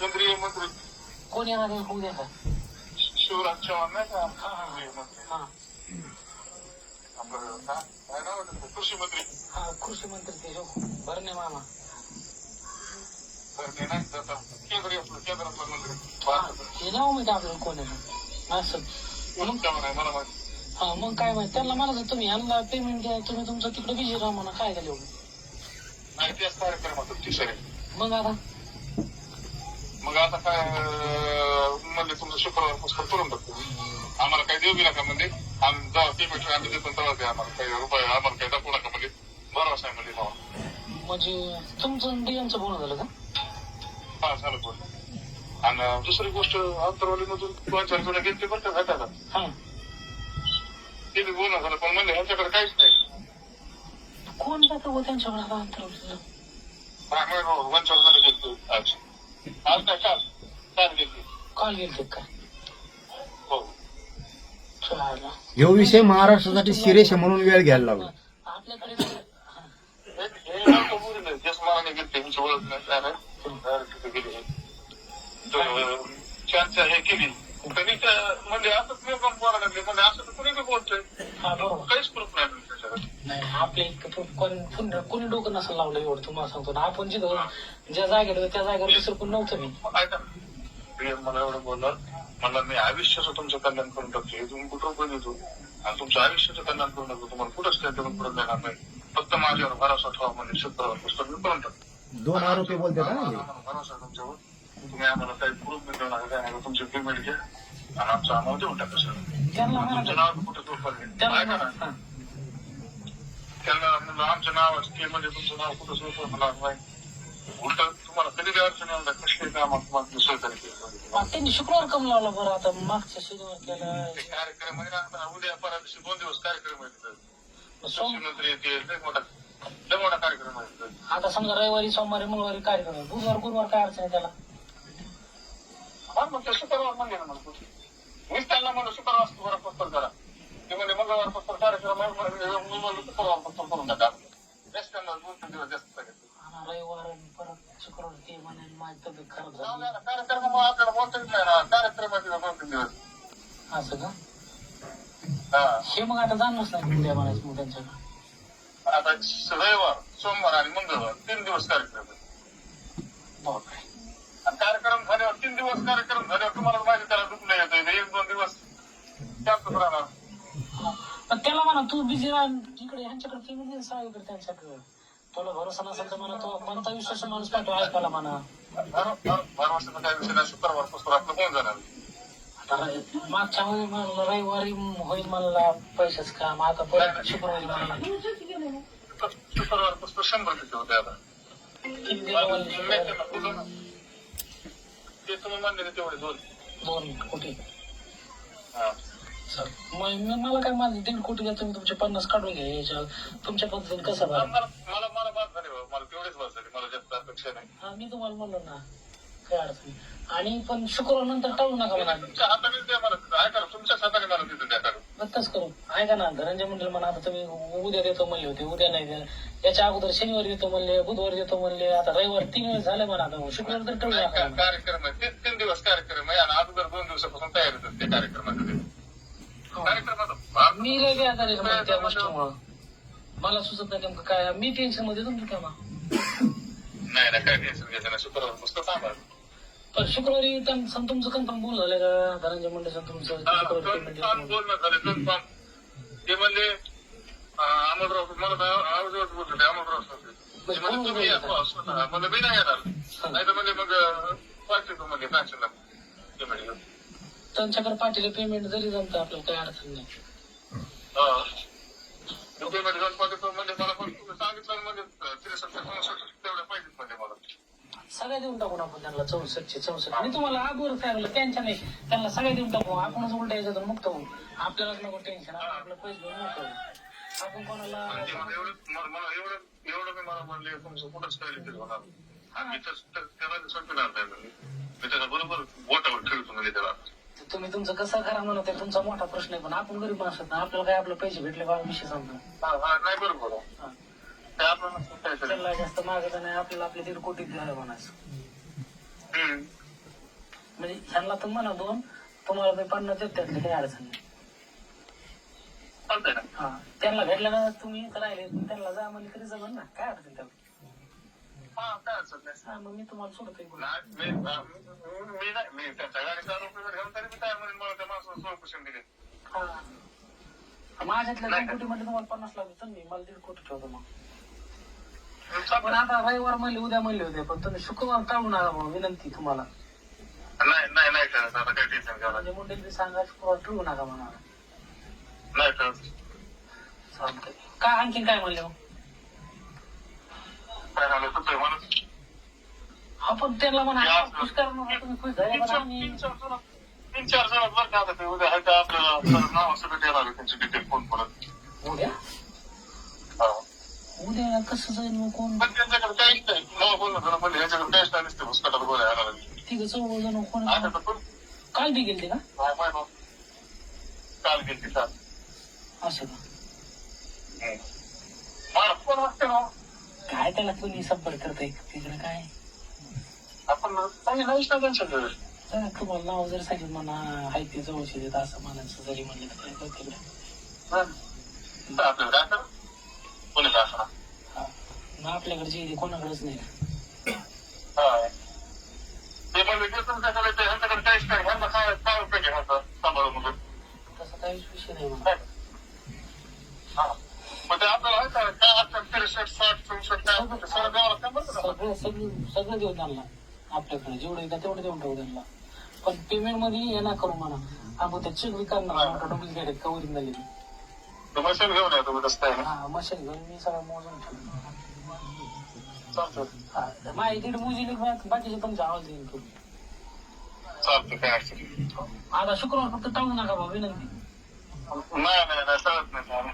केंद्रीय मंत्री कोण येणार आहे उद्या का शिवराज चव्हाण नाही का? केंद्रीय मंत्री हा. आपलं काय काय नाव आहे त्याचं? कृषी मंत्री. हा कृषी मंत्री ते जो भरणे मामा. तर ते नाही जाता. केंद्रीय आपलं केंद्रातलं मंत्री. हा, भारताचं हे नाव माहिती आपल्याला कोण आहे असं. शिवराज चव्हाण आहे मला माहिती. हा मग काय माहिती? त्यांना मला तुम्ही यांना पेमेंट द्या तुम्ही तुमचं तिकडे बिझी राहा म्हणा काय झालं एवढं? नाही त्याच कार्यक्रमात ती सर मग आता? मग आता काय म्हणले तुमचं शुक्रवार पुस्तक करून टाकतो आम्हाला काही देऊ बी नका म्हणजे आम्ही जेव्हा पेमेंट आम्ही देतो तेव्हा द्या आम्हाला. काही रुपये आम्हाला काही दाखवू नका म्हणजे भरवसा आहे म्हणजे भावा. म्हणजे तुमचं डीएमचं बोलणं झालं का? हा झालं पण आणि दुसरी गोष्ट अंतरवालीमधून दोन चार जण गेले बरं का हा. ते बी बोलणं झालं पण म्हणले ह्यांच्याकडे काहीच नाही. कोण जातं त्यांच्याकडे आता अंतरावरचं? ब्राह्मण दोन चार जण गेले आज. आज नाही काल काल गेले. काल गेलते काय हो. चालेल ह्यो विषय महाराष्ट्रासाठी सिरियस आहे म्हणून वेळ घ्यायला लागला. आपल्याकडे हा. हे हे नव्हतं बोलले जस मनाने गेले त्यांची ओळख नाही काय नाही Direct तिथे गेले. तर चर्चा हे केली. तरी त्या म्हणजे असं मी पण बोलायला लागले. म्हणजे असं तर कुणी बी बोलतोय. हा बरोबर. काहीच प्रूफ नाही. नाही आपल्या इतकं पण कोण कोण- कोणी डोकं नसेल लावलं एवढं तुम्हाला सांगतो ना. आपण जिथं ज्या जागेवर होतो त्या जागेवर दुसरं कोण नव्हतं मी. ऐका मला एवढं बोललं मला मी आयुष्याचं तुमचं कल्याण करून टाकतो. हे तुम्ही कुठं रुपये देतो आणि तुमचं आयुष्याचं कल्याण करून टाकतो. तुम्हाला कुठंच काय करून पुढे देणार नाही. फक्त माझ्यावर भरोसा ठेवा म्हणजे शुक्रवार पुस्तक मी करून टाकतो. दोन आरोपी बोलतात ना हे. आम्हाला भरोसा आहे तुमच्यावर. तुम्ही आम्हाला काही प्रूफ बी देणार काय नाही तुमची पेमेंट घ्या. आणि आमचं आम्हाला देऊन टाका सर त्यांना तुमचं नाव कुठं नाही. त्यांना ऐका ना हा. त्यांना म्हणलं आमचं नाव ते म्हणजे तुमचं नाव कुठं झोपलं मला नाही. उलट तुम्हाला कधी बी अडचण येणार कसली काम तुम्हाला सहकार्य केलं मग त्यांनी शुक्रवार कम लावला बरं आता मागच्या शनिवार केला कार्यक्रम आहे ना उद्या परवा दिवशी दोन दिवस कार्यक्रम आहे मुख्यमंत्री येते लय मोठा लय मोठा कार्यक्रम आहे आता समजा रविवारी सोमवारी मंगळवारी कार्यक्रम आहे. बुधवार गुरुवार काय अडचण आहे त्याला? हा मग ते शुक्रवार म्हणले ना मला मीच त्यांना म्हणलं शुक्रवार शुक्रवार पस्तर करा ते म्हणजे मंगळवार पस्तर कार्यक्रम आहे मी म्हणलं शुक्रवार पस्तर करून टाका त्यांना दोन तीन दिवस जास्त सांगितलं आणि रविवार आणि परत शुक्रवार ते म्हणे माझी तब्येत खराब झाली आपल्याला बोलता येत नाही ना कार्यक्रम आहे दोन तीन दिवस असं का हा हे मग आता जाणच नाही उद्या म्हणायचं मग त्यांच्याकडे आता रविवार सोमवार आणि मंगळवार तीन दिवस कार्यक्रम आहे बापरे आणि कार्यक्रम झाल्यावर तीन दिवस कार्यक्रम झाल्यावर तुम्हाला माहिती त्याला दुखणं येतं एक दोन दिवस शांतच राहणार हा. पण त्याला म्हणा तू बिझी राह. तिकडे ह्यांच्याकडे पेमेंट साहेबकडे त्यांच्याकडे. तुला भरोसा नसेल तर म्हणा तो कोणता विश्वास माणूस पाठव ऐकायला म्हणा. मागच्या वेळी म्हणलं रविवारी होईल म्हणला पैशाच काम. आता परत शुक्रवारी म्हणला. शुक्रवार पुस्तक शंभर टक्के होते आता. किती दिलं. ते तुम्ही म्हणले तेवढे दोन. दोन. सर मग मला काय माझं दीड कोटी द्या तुम्ही तुमचे पन्नास काढून घ्या याच्या तुमच्या पद्धतीने कसं मला मला मला बाद झाली बाबा. मला तेवढेच बाद झाली मला जास्त अपेक्षा नाही हा मी तुम्हाला म्हणलो ना काय अडचण नाही. आणि पण शुक्रवार नंतर टाळू नका म्हणा तुमच्या हाताने द्या मला तिथं. ऐका ना, तुमच्याच हाताने मला तिथं द्या काढून. नक्कच करू ऐका ना धनंजय मंडळ म्हणा आता तुम्ही उद्या देतो म्हणले होते उद्या नाही द्या याच्या अगोदर शनिवारी देतो म्हणले बुधवारी देतो म्हणले आता रविवार तीन वेळ झाले म्हणा आता शुक्रवार तर टाळू नाही, नका का- कार्यक्रम आहे तीन तीन दिवस कार्यक्रम आहे आणि अगोदर दोन दिवसापासून तयारी होते ते मी लय बेजार आहे मग त्या गोष्टीमुळं. मला सुचत नाही नेमकं काय. मी टेन्शनमध्ये तुमची कामा नाही काय टेन्शन घ्यायचं नाही. शुक्रवार पुस्तक पण शुक्रवारी तुमचं कन्फर्म बोल झालं का? धनंजय मुंडेचं तुमचं शुक्रवारी पेमेंट देतो म्हणून. बोलणं झालं कन्फर्म ते म्हणले अमोलराव मला तर आवाजावर बोलत होते अमोलराव सर. म्हणजे तुम्ही या मी नाही येणार. नाही तर म्हणजे मग तो म्हणजे त्यांच्याकडे पाठीला पेमेंट जरी जमतं आपल्याला काही अडचण नाही. पेमेंट घेऊन पाठवतो म्हणजे मला पण तुम्ही सांगितलं म्हणजे त्रेसष्ट चौसष्ट तेवढे पाहिजेत म्हणजे मला. सगळ्या देऊन टाकून आपण त्यांना चौसष्टचे चौसष्ट. मी तुम्हाला आबूर सांगितलं त्यांच्या नाही त्यांना सगळ्या देऊन टाकू. आपणच उलट याच्यातून मुक्त होऊ. आपल्यालाच नको टेन्शन आपण आपलं पैसे घेऊन मुक्त होऊ. आपण कोणाला मला एवढं मला मला एवढं एवढं मी मला म्हणले तुमचं कुठंच काय लिखित होणार. आणि मी तर- तर त्याला संपणार नाही. म्हणजे मी त्याला बरोबर बोटावर ठेवतो म्हणजे त्याला. तुम्ही तुमचं कसं करा म्हणत आहे तुमचा मोठा प्रश्न आहे पण आपण गरीब माणसात ना आपल्याला काय आपले पैसे भेटले बाबा विषय संपला हा हा नाही बरोबर आहे. ते आपल्याला? त्याला जास्त मागत नाही आपल्याला आपले दीड कोटी द्यायला म्हणायचं हम्म. म्हणजे ह्यांना तर म्हणा दोन तुम्हाला मी पन्नास देत त्यातली काही अडचण नाही चालतंय ना हा त्यांना भेटल्यानंतर तुम्ही इथं राहिले पण त्यांना जा म्हणले तरी जमल ना काय अडचण त्याला अडचण नाही हा मग मी तुम्हाला सोडतोय बोलून. नाही, मी मी- नाही मी त्यांच्या गाडीचा आरोप वगैरे घेऊन तरी मी काय म्हणेन मला त्या माणसाला हा माझ्यातल्या दोन कोटी मध्ये तुम्हाला पन्नास लागले तर मी मला दीड कोटी ठेवतो मग पण आता रविवार म्हणले उद्या म्हणले होते पण तुम्ही शुक्रवार टाळू नका मग विनंती तुम्हाला नाही नाही नाही आता काही टेन्शन म्हणजे मुंडेल सांगा शुक्रवार ठेवू नका म्हणा नाही करायचं चालतंय काय आणखीन काय म्हणले मग म्हणून आपण त्यांना म्हणा. खुश करा ना, तुम्ही खुश झाले तीन चार जण तीन चार जण बरं का आता ते उद्या आहे का आपल्याला परत नाव सगळं देणार आहे त्यांची डिटेल फोन परत. उद्या? हा. उद्या कसं जाईल मग कोण? पण त्यांच्याकडे काहीच नाही नाव बोलणं झालं म्हणजे ह्याच्याकडे काहीच नाही नसते भुसकाटात गोळ्या येणार तिघ चौघ जण कोण? आता तर पण काल बी गेलते का नाही माहीत हो. काल गेली ती काल. असं का? मला फोन वाटते ना काय त्याला कोणी संपर्क करताय? तिकडे काय? आपण ना तुम्हाला नाव जर सांगितलं म्हणा हाय ते जवळचे देत असं म्हणायचं जरी म्हणलं तर काय कळतं तिकडे तर आपल्याला काय करा कोणी काय करा हा. मग आपल्याकडे जे कोणाकडेच नाही. हा. ते म्हणजे जे तुमच्याकडे ते ह्यांच्याकडे काहीच नाही ह्यांना काय काय उपयोग आहे ह्याचा सांभाळून म्हणजे तसं काहीच विषय नाही म्हणा हा. मग ते आपल्याला आहे का काय अडचण त्रेसष्ट साठ चौसष्ट काय असेल ते सगळं द्यावं लागतं बरं का? सगळं सगळं सगळं देऊ त्यांना आपल्याकडे. जेवढं येतं तेवढं देऊन टाकू त्यांना. पण पेमेंटमध्ये हे ना करू म्हणा. आपण त्या चेक करणार डुप्लिकेट आहेत कवरिंग झाली ते मशीन घेऊन या तुम्ही. हा मशीन घेऊन मी सगळं मोजून ठेवलं चालतं हा माझी दीड मोजी बाकीचे तुमचा आवाज येईल तुम्ही. चालतं काय अडचण नाही. आता शुक्रवार फक्त टाळू नका बा विनंती. नाही नाही नाही चालत नाही.